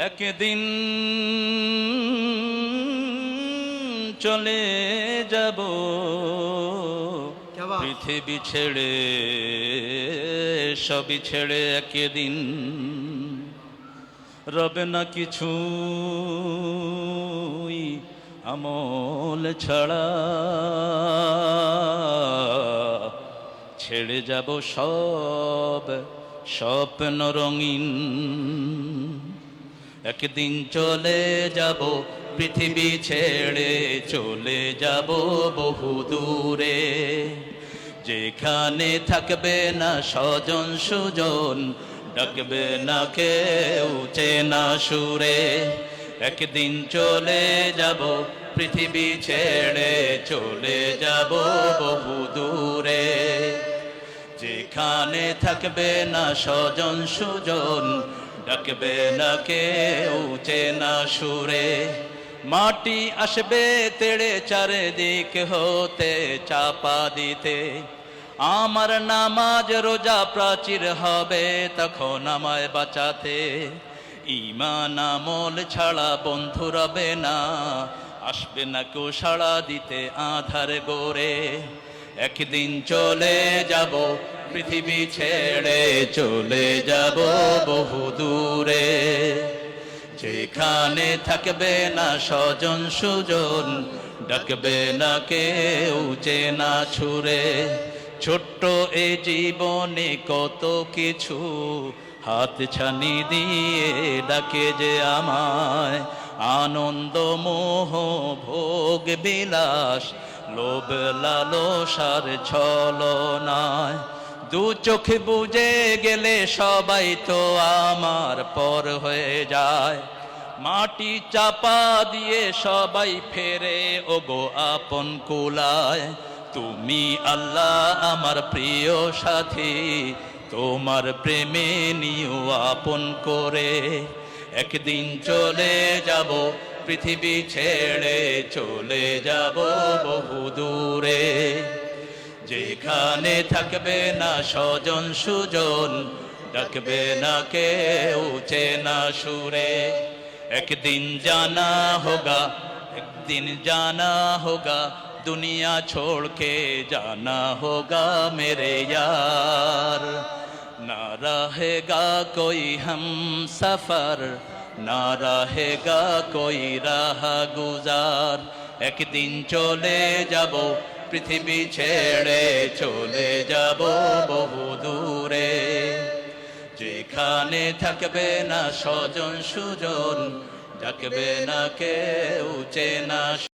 একদিন চলে যাব। পৃথিবী ছেড়ে সবই ছেড়ে একদিন। রবে না কিছু আমল ছাড়া ছেড়ে যাব সব স্বপ্ন রঙিন। একদিন চলে যাব, পৃথিবী ছেড়ে চলে যাব বহু দূরে। যেখানে থাকবে না স্বজন সুজন, ডাকবে না কেউ চেনা সুরে। একদিন চলে যাব, পৃথিবী ছেড়ে চলে যাব বহু দূরে। যেখানে থাকবে না স্বজন সুজন, ডাকবে না কেউ চেনা সুরে। মাটি আসবে তেড়ে চারিদিক হতে, চাপা দিতে। আমার নামাজ রোজা প্রাচীর হবে তখন আমায় বাঁচাতে। ইমান আমল ছাড়া বন্ধু রবে না, আসবে না কেউ সাড়া দিতে আধার গোরে একদিন চলে যাব, পৃথিবী ছেড়ে চলে যাব বহু দূরে। যেখানে থাকবে না স্বজন সুজন, ডাকবে না কেউ চেনা ছুরে ছোট্ট এ জীবনে কত কিছু হাত ছানি দিয়ে ডাকে যে আমায়। আনন্দ মোহ ভোগ বিলাস লোভ লালসার ছলনায়। দু চোখে বুঝে গেলে সবাই তো আমার পর হয়ে যায়। মাটি চাপা দিয়ে সবাই ফেরে, ওগো আপন কুলায়। তুমি আল্লাহ আমার প্রিয় সাথী, তোমার প্রেমে নিও আপন করে। একদিন চলে যাব পৃথিবী ছেড়ে চলে যাব বহু দূরে যেখানে থাকবে না স্বজন সুজন ডাকবে না কেউ চেনা সুরে একদিন জানা হোগা একদিন জানা হোগা दुनिया छोड़ के जाना होगा मेरे यार ना रहेगा कोई हम सफर ना रहेगा कोई राह गुजार একদিন চলে যাব পৃথিবী ছেড়ে চলে যাব বহু দূরে যেখানে থাকবে না স্বজন সুজন ডাকবে না কেউ চেনা